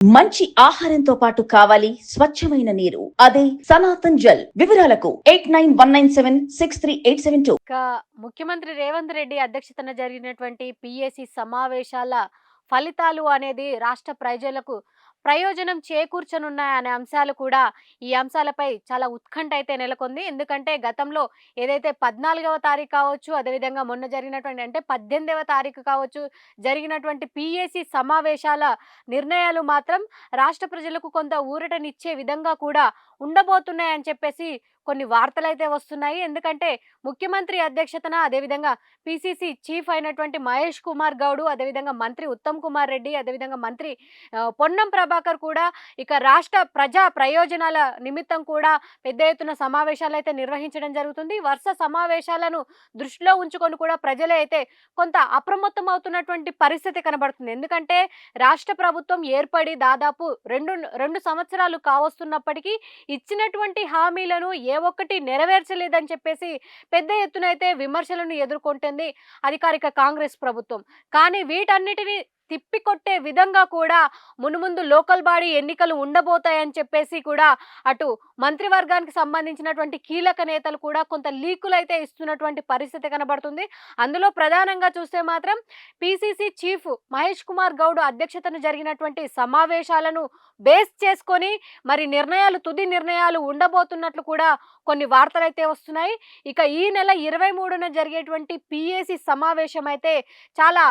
మంచి ఆహారంతో పాటు కావాలి స్వచ్ఛమైన నీరు. అదే సనాతన్ జల్ వివరాలకు eight nine one nine seven six three eight seven two. ముఖ్యమంత్రి రేవంత్ రెడ్డి అధ్యక్షతన జరిగినటువంటి పిఎసి సమావేశాల ఫలితాలు అనేది రాష్ట్ర ప్రజలకు ప్రయోజనం చేకూర్చనున్నాయనే అంశాలు కూడా ఈ అంశాలపై చాలా ఉత్కంఠ అయితే నెలకొంది. ఎందుకంటే గతంలో ఏదైతే పద్నాలుగవ తారీఖు కావచ్చు అదేవిధంగా మొన్న జరిగినటువంటి అంటే పద్దెనిమిదవ తారీఖు కావచ్చు జరిగినటువంటి పిఎసి సమావేశాల నిర్ణయాలు మాత్రం రాష్ట్ర ప్రజలకు కొంత ఊరటనిచ్చే విధంగా కూడా ఉండబోతున్నాయని చెప్పేసి కొన్ని వార్తలు అయితే వస్తున్నాయి. ఎందుకంటే ముఖ్యమంత్రి అధ్యక్షతన అదేవిధంగా పిసిసి చీఫ్ అయినటువంటి మహేష్ కుమార్ గౌడ్ అదేవిధంగా మంత్రి ఉత్తమ్ కుమార్ రెడ్డి అదేవిధంగా మంత్రి పొన్నం ప్రభాకర్ కూడా ఇక రాష్ట్ర ప్రజా ప్రయోజనాల నిమిత్తం కూడా పెద్ద ఎత్తున సమావేశాలు అయితే నిర్వహించడం జరుగుతుంది. వరుస సమావేశాలను దృష్టిలో ఉంచుకొని కూడా ప్రజలే అయితే కొంత అప్రమత్తం అవుతున్నటువంటి పరిస్థితి కనబడుతుంది. ఎందుకంటే రాష్ట్ర ప్రభుత్వం ఏర్పడి దాదాపు రెండు రెండు సంవత్సరాలు కావస్తున్నప్పటికీ ఇచ్చినటువంటి హామీలను ఏ ఒక్కటి నెరవేర్చలేదని చెప్పేసి పెద్ద ఎత్తున అయితే విమర్శలను ఎదుర్కొంటుంది అధికారిక కాంగ్రెస్ ప్రభుత్వం. కానీ వీటన్నిటిని తిప్పికొట్టే విధంగా కూడా మునుముందు లోకల్ బాడీ ఎన్నికలు ఉండబోతాయని చెప్పేసి కూడా అటు మంత్రివర్గానికి సంబంధించినటువంటి కీలక నేతలు కూడా కొంత లీకులు అయితే ఇస్తున్నటువంటి పరిస్థితి కనబడుతుంది. అందులో ప్రధానంగా చూస్తే మాత్రం పిసిసి చీఫ్ మహేష్ కుమార్ గౌడ్ అధ్యక్షతన జరిగినటువంటి సమావేశాలను బేస్ చేసుకొని మరి నిర్ణయాలు తుది నిర్ణయాలు ఉండబోతున్నట్లు కూడా కొన్ని వార్తలు అయితే వస్తున్నాయి. ఇక ఈ నెల ఇరవై మూడున జరిగేటువంటి పిఏసి సమావేశం అయితే చాలా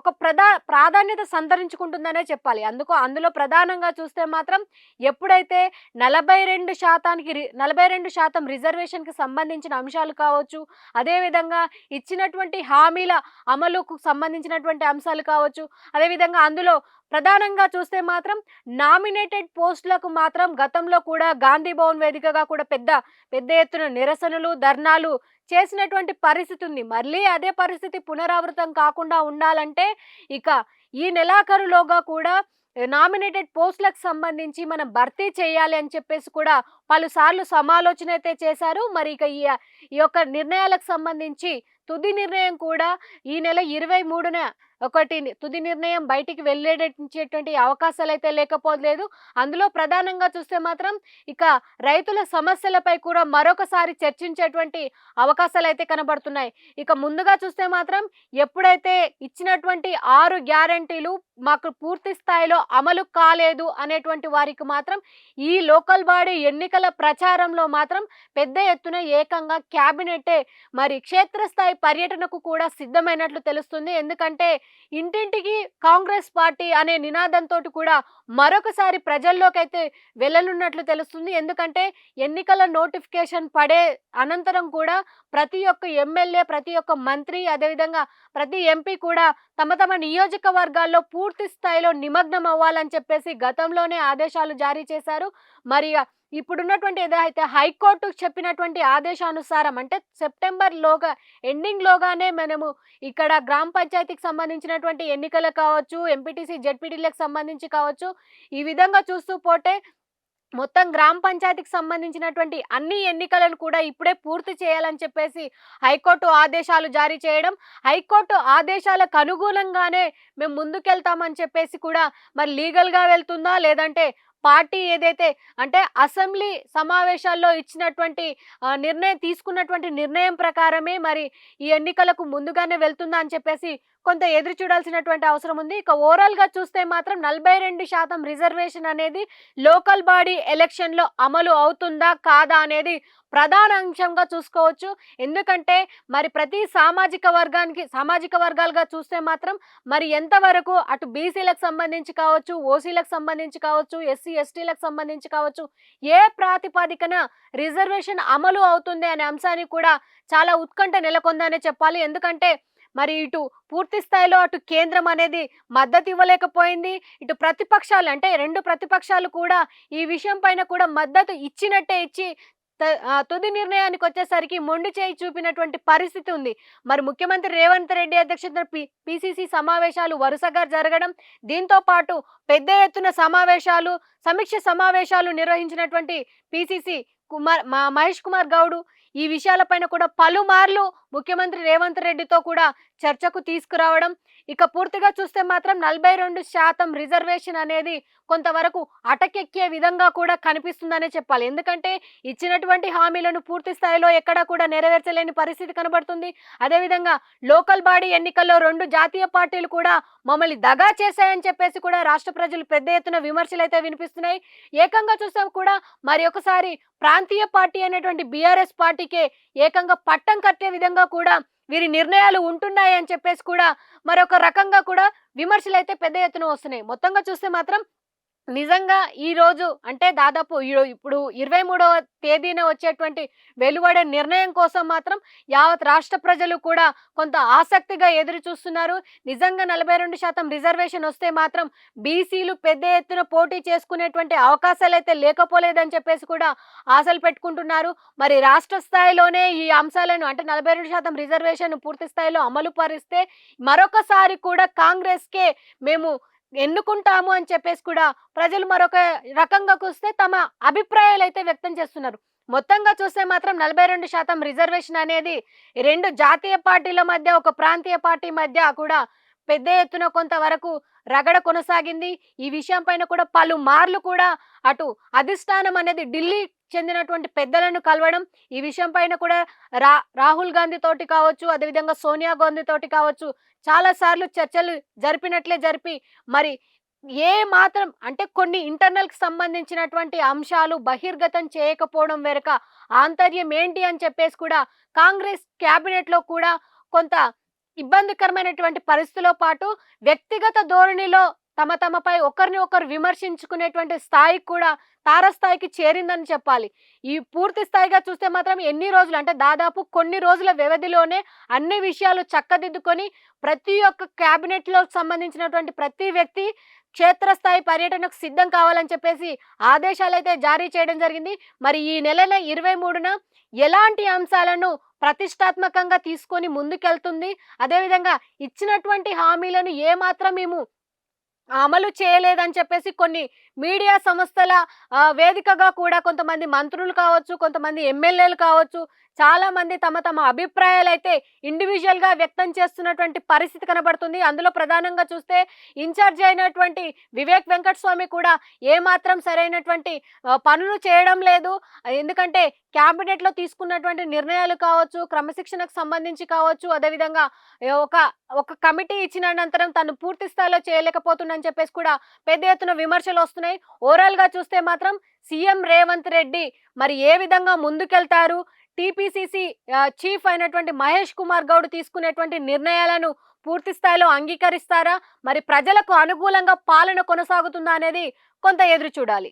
ఒక ప్రధా ప్రాధాన్యత సంతరించుకుంటుందనే చెప్పాలి. అందుకు అందులో ప్రధానంగా చూస్తే మాత్రం ఎప్పుడైతే నలభై రెండు శాతానికి రి- నలభై రెండు శాతం రిజర్వేషన్కి సంబంధించిన అంశాలు కావచ్చు అదేవిధంగా ఇచ్చినటువంటి హామీల అమలుకు సంబంధించినటువంటి అంశాలు కావచ్చు అదేవిధంగా అందులో ప్రధానంగా చూస్తే మాత్రం నామినేటెడ్ పోస్టులకు మాత్రం గతంలో కూడా గాంధీ భవన్ వేదికగా కూడా పెద్ద పెద్ద ఎత్తున నిరసనలు ధర్నాలు చేసినటువంటి పరిస్థితి ఉంది. మళ్ళీ అదే పరిస్థితి పునరావృతం కాకుండా ఉండాలంటే ఇక ఈ నెలాఖరులోగా కూడా నామినేటెడ్ పోస్టులకు సంబంధించి మనం భర్తీ చేయాలి అని చెప్పేసి కూడా పలుసార్లు సమాలోచన అయితే చేశారు. మరి ఇక ఈ ఈ యొక్క నిర్ణయాలకు సంబంధించి తుది నిర్ణయం కూడా ఈ నెల ఇరవై మూడున ఒకటి తుది నిర్ణయం బయటికి వెళ్ళేటటువంటి అవకాశాలు అయితే లేకపోలేదు అందులో ప్రధానంగా చూస్తే మాత్రం ఇక రైతుల సమస్యలపై కూడా మరొకసారి చర్చించేటువంటి అవకాశాలు అయితే కనబడుతున్నాయి. ఇక ముందుగా చూస్తే మాత్రం ఎప్పుడైతే ఇచ్చినటువంటి ఆరు గ్యారంటీలు మాకు పూర్తి స్థాయిలో అమలు కాలేదు అనేటువంటి వారికి మాత్రం ఈ లోకల్ బాడీ ఎన్నికల ప్రచారంలో మాత్రం పెద్ద ఎత్తున ఏకంగా క్యాబినెటే మరి క్షేత్రస్థాయి పర్యటనకు కూడా సిద్ధమైనట్లు తెలుస్తుంది. ఎందుకంటే ఇంటింటికి కాంగ్రెస్ పార్టీ అనే నినాదంతో కూడా మరొకసారి ప్రజల్లోకైతే వెళ్ళనున్నట్లు తెలుస్తుంది. ఎందుకంటే ఎన్నికల నోటిఫికేషన్ పడే అనంతరం కూడా ప్రతి ఒక్క ఎమ్మెల్యే ప్రతి ఒక్క మంత్రి అదేవిధంగా ప్రతి ఎంపీ కూడా తమ తమ నియోజకవర్గాల్లో పూర్తి స్థాయిలో నిమగ్నం అవ్వాలని చెప్పేసి గతంలోనే ఆదేశాలు జారీ చేశారు. మరి ఇప్పుడున్నటువంటి ఏదైతే హైకోర్టు చెప్పినటువంటి ఆదేశానుసారం అంటే సెప్టెంబర్ లోగా ఎండింగ్ లోగానే మనము ఇక్కడ గ్రామ పంచాయతీకి సంబంధించినటువంటి ఎన్నికలు కావచ్చు ఎంపీటీసీ జెడ్పీటీలకు సంబంధించి కావచ్చు ఈ విధంగా చూస్తూ పోతే మొత్తం గ్రామ పంచాయతీకి సంబంధించినటువంటి అన్ని ఎన్నికలను కూడా ఇప్పుడే పూర్తి చేయాలని చెప్పేసి హైకోర్టు ఆదేశాలు జారీ చేయడం హైకోర్టు ఆదేశాలకు అనుగుణంగానే మేము ముందుకెళ్తామని చెప్పేసి కూడా మరి లీగల్గా వెళ్తుందా? లేదంటే పార్టీ ఏదైతే అంటే అసెంబ్లీ సమావేశాల్లో ఇచ్చినటువంటి నిర్ణయం తీసుకున్నటువంటి నిర్ణయం ప్రకారమే మరి ఈ ఎన్నికలకు ముందుగానే వెళ్తుందా అని చెప్పేసి కొంత ఎదురు చూడాల్సినటువంటి అవసరం ఉంది. ఇక ఓవరాల్గా చూస్తే మాత్రం నలభై రెండు శాతం రిజర్వేషన్ అనేది లోకల్ బాడీ ఎలక్షన్లో అమలు అవుతుందా కాదా అనేది ప్రధాన అంశంగా చూసుకోవచ్చు. ఎందుకంటే మరి ప్రతి సామాజిక వర్గానికి సామాజిక వర్గాలుగా చూస్తే మాత్రం మరి ఎంతవరకు అటు బీసీలకు సంబంధించి కావచ్చు ఓసీలకు సంబంధించి కావచ్చు ఎస్సీ ఎస్టీలకు సంబంధించి కావచ్చు ఏ ప్రాతిపదికన రిజర్వేషన్ అమలు అవుతుంది అనే అంశానికి కూడా చాలా ఉత్కంఠ నెలకొందనే చెప్పాలి. ఎందుకంటే మరి ఇటు పూర్తి స్థాయిలో అటు కేంద్రం అనేది మద్దతు ఇవ్వలేకపోయింది ఇటు ప్రతిపక్షాలు అంటే రెండు ప్రతిపక్షాలు కూడా ఈ విషయం పైన కూడా మద్దతు ఇచ్చినట్టే ఇచ్చి త- తుది నిర్ణయానికి వచ్చేసరికి మొండి చేయి చూపినటువంటి పరిస్థితి ఉంది. మరి ముఖ్యమంత్రి రేవంత్ రెడ్డి అధ్యక్షతన పిసిసి సమావేశాలు వరుసగా జరగడం దీంతో పాటు పెద్ద ఎత్తున సమావేశాలు సమీక్ష సమావేశాలు నిర్వహించినటువంటి పిసిసి కుమార్ మా మహేష్ కుమార్ గౌడ్ ఈ విషయాలపైన కూడా పలుమార్లు ముఖ్యమంత్రి రేవంత్ రెడ్డితో కూడా చర్చకు తీసుకురావడం. ఇక పూర్తిగా చూస్తే మాత్రం నలభై రెండు శాతం రిజర్వేషన్ అనేది కొంతవరకు అటకెక్కే విధంగా కూడా కనిపిస్తుందనే చెప్పాలి. ఎందుకంటే ఇచ్చినటువంటి హామీలను పూర్తి స్థాయిలో ఎక్కడా కూడా నెరవేర్చలేని పరిస్థితి కనబడుతుంది. అదేవిధంగా లోకల్ బాడీ ఎన్నికల్లో రెండు జాతీయ పార్టీలు కూడా మమ్మల్ని దగా చేశాయని చెప్పేసి కూడా రాష్ట్ర ప్రజలు పెద్ద ఎత్తున విమర్శలు అయితే వినిపిస్తున్నాయి. ఏకంగా చూసాం కూడా మరి ఒకసారి ప్రాంతీయ పార్టీ అనేటువంటి బీఆర్ఎస్ పార్టీకే ఏకంగా పట్టం కట్టే విధంగా కూడా వీరి నిర్ణయాలు ఉంటున్నాయి అని చెప్పేసి కూడా మరొక రకంగా కూడా విమర్శలు అయితే పెద్ద ఎత్తున వస్తున్నాయి. మొత్తంగా చూస్తే మాత్రం నిజంగా ఈ రోజు అంటే దాదాపు ఈ- ఇప్పుడు ఇరవై మూడవ తేదీన వచ్చేటువంటి వెలువడే నిర్ణయం కోసం మాత్రం యావత్ రాష్ట్ర ప్రజలు కూడా కొంత ఆసక్తిగా ఎదురు చూస్తున్నారు. నిజంగా నలభై రెండు శాతం రిజర్వేషన్ వస్తే మాత్రం బీసీలు పెద్ద ఎత్తున పోటీ చేసుకునేటువంటి అవకాశాలు అయితే లేకపోలేదని చెప్పేసి కూడా ఆశలు పెట్టుకుంటున్నారు. మరి రాష్ట్ర స్థాయిలోనే ఈ అంశాలను అంటే నలభై రెండు శాతం రిజర్వేషన్ పూర్తి స్థాయిలో అమలు పరిస్తే మరొకసారి కూడా కాంగ్రెస్కే మేము ఎన్నుకుంటాము అని చెప్పేసి కూడా ప్రజలు మరొక రకంగా చూస్తే తమ అభిప్రాయాలు అయితే వ్యక్తం చేస్తున్నారు. మొత్తంగా చూస్తే మాత్రం నలభై రెండు శాతం రిజర్వేషన్ అనేది రెండు జాతీయ పార్టీల మధ్య ఒక ప్రాంతీయ పార్టీ మధ్య కూడా పెద్ద ఎత్తున కొంతవరకు రగడ కొనసాగింది. ఈ విషయం పైన కూడా పలు మార్లు కూడా అటు అధిష్టానం అనేది ఢిల్లీ చెందినటువంటి పెద్దలను కలవడం ఈ విషయం పైన కూడా రా రాహుల్ గాంధీ తోటి కావచ్చు అదేవిధంగా సోనియా గాంధీ తోటి కావచ్చు చాలా సార్లు చర్చలు జరిపినట్లే జరిపి మరి ఏ మాత్రం అంటే కొన్ని ఇంటర్నల్కి సంబంధించినటువంటి అంశాలు బహిర్గతం చేయకపోవడం వెనుక ఆంతర్యం ఏంటి అని చెప్పేసి కూడా కాంగ్రెస్ క్యాబినెట్లో కూడా కొంత ఇబ్బందికరమైనటువంటి పరిస్థితిలో పాటు వ్యక్తిగత ధోరణిలో తమ తమపై ఒకరిని ఒకరు విమర్శించుకునేటువంటి స్థాయికి కూడా తారస్థాయికి చేరిందని చెప్పాలి. ఈ పూర్తి స్థాయిగా చూస్తే మాత్రం ఎన్ని రోజులు అంటే దాదాపు కొన్ని రోజుల వ్యవధిలోనే అన్ని విషయాలు చక్కదిద్దుకొని ప్రతి ఒక్క క్యాబినెట్లో సంబంధించినటువంటి ప్రతి వ్యక్తి క్షేత్రస్థాయి పర్యటనకు సిద్ధం కావాలని చెప్పేసి ఆదేశాలు అయితే జారీ చేయడం జరిగింది. మరి ఈ నెలలో ఇరవై మూడున ఎలాంటి అంశాలను ప్రతిష్టాత్మకంగా తీసుకొని ముందుకెళ్తుంది. అదేవిధంగా ఇచ్చినటువంటి హామీలను ఏమాత్రం మేము అమలు చేయలేదని చెప్పేసి కొన్ని మీడియా సంస్థల వేదికగా కూడా కొంతమంది మంత్రులు కావచ్చు కొంతమంది ఎమ్మెల్యేలు కావచ్చు చాలా మంది తమ తమ అభిప్రాయాలు అయితే ఇండివిజువల్గా వ్యక్తం చేస్తున్నటువంటి పరిస్థితి కనబడుతుంది. అందులో ప్రధానంగా చూస్తే ఇన్ఛార్జ్ అయినటువంటి వివేక్ వెంకట స్వామి కూడా ఏమాత్రం సరైనటువంటి పనులు చేయడం లేదు. ఎందుకంటే క్యాబినెట్లో తీసుకున్నటువంటి నిర్ణయాలు కావచ్చు క్రమశిక్షణకు సంబంధించి కావచ్చు అదేవిధంగా ఒక ఒక కమిటీ ఇచ్చిన అనంతరం తను పూర్తి స్థాయిలో చేయలేకపోతుందని చెప్పేసి కూడా పెద్ద ఎత్తున విమర్శలు వస్తున్నాయి. ఓవరాల్గా చూస్తే మాత్రం సీఎం రేవంత్ రెడ్డి మరి ఏ విధంగా ముందుకెళ్తారు? టీపీసీసీ చీఫ్ అయినటువంటి మహేష్ కుమార్ గౌడ్ తీసుకునేటువంటి నిర్ణయాలను పూర్తి స్థాయిలో అంగీకరిస్తారా? మరి ప్రజలకు అనుకూలంగా పాలన కొనసాగుతుందా అనేది కొంత ఎదురు చూడాలి.